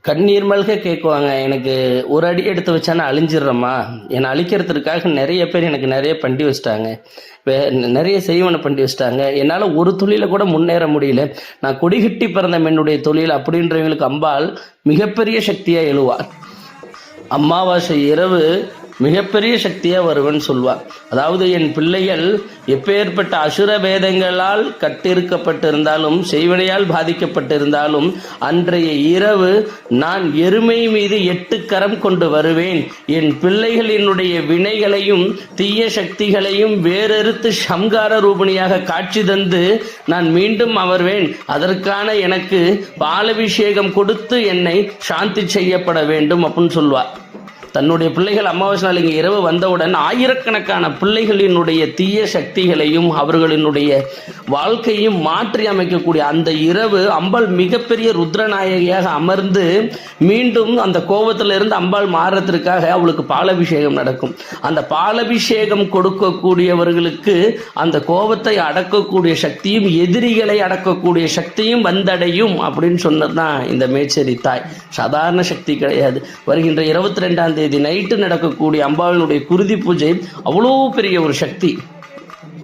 கண்ணீர் மல்க கேட்குவாங்க எனக்கு ஒரு அடி எடுத்து வச்சானா அழிஞ்சிடுறேம்மா. என்னை அழிக்கிறதுக்காக நிறைய பேர் எனக்கு நிறைய பண்ணி வச்சிட்டாங்க. வே- நிறைய செய்வனை பண்ணி வச்சிட்டாங்க. என்னால் ஒரு தொழில கூட முன்னேற முடியல. நான் கொடிகட்டி பிறந்த என்னுடைய தொழில் அப்படின்றவங்களுக்கு அம்பாள் மிகப்பெரிய சக்தியாக எழுவார் அமாவாசை இரவு மிகப்பெரிய சக்தியாக வருவன் சொல்வார் அதாவது என் பிள்ளைகள் எப்பேற்பட்ட அசுர வேதங்களால் கட்டிருக்கப்பட்டிருந்தாலும் செய்வினையால் பாதிக்கப்பட்டிருந்தாலும் அன்றைய இரவு நான் எருமை மீது எட்டு கரம் கொண்டு வருவேன். என் பிள்ளைகளினுடைய வினைகளையும் தீய சக்திகளையும் வேறறுத்து சம்கார ரூபணியாக காட்சி தந்து நான் மீண்டும் அமர்வேன். அதற்கான எனக்கு பாலபிஷேகம் கொடுத்து என்னை சாந்தி செய்யப்பட வேண்டும் அப்படின்னு சொல்வார் தன்னுடைய பிள்ளைகள் அமாவாசை நாள் இங்கே இரவு வந்தவுடன் ஆயிரக்கணக்கான பிள்ளைகளினுடைய தீய சக்திகளையும் அவர்களினுடைய வாழ்க்கையும் மாற்றி அமைக்கக்கூடிய அந்த இரவு அம்பாள் மிகப்பெரிய ருத்ரநாயகியாக அமர்ந்து மீண்டும் அந்த கோபத்திலிருந்து அம்பாள் மாறுறதுக்காக அவளுக்கு பாலபிஷேகம் நடக்கும். அந்த பாலபிஷேகம் கொடுக்கக்கூடியவர்களுக்கு அந்த கோபத்தை அடக்கக்கூடிய சக்தியும் எதிரிகளை அடக்கக்கூடிய சக்தியும் வந்தடையும் அப்படின்னு சொன்னது தான் இந்த மேச்சேரி தாய். சாதாரண சக்தி கிடையாது. வருகின்ற இருபத்தி ரெண்டாம் தேதி நைட்டு நடக்கக்கூடிய அம்பாவினுடைய குருதி பூஜை அவ்வளோ பெரிய ஒரு சக்தி.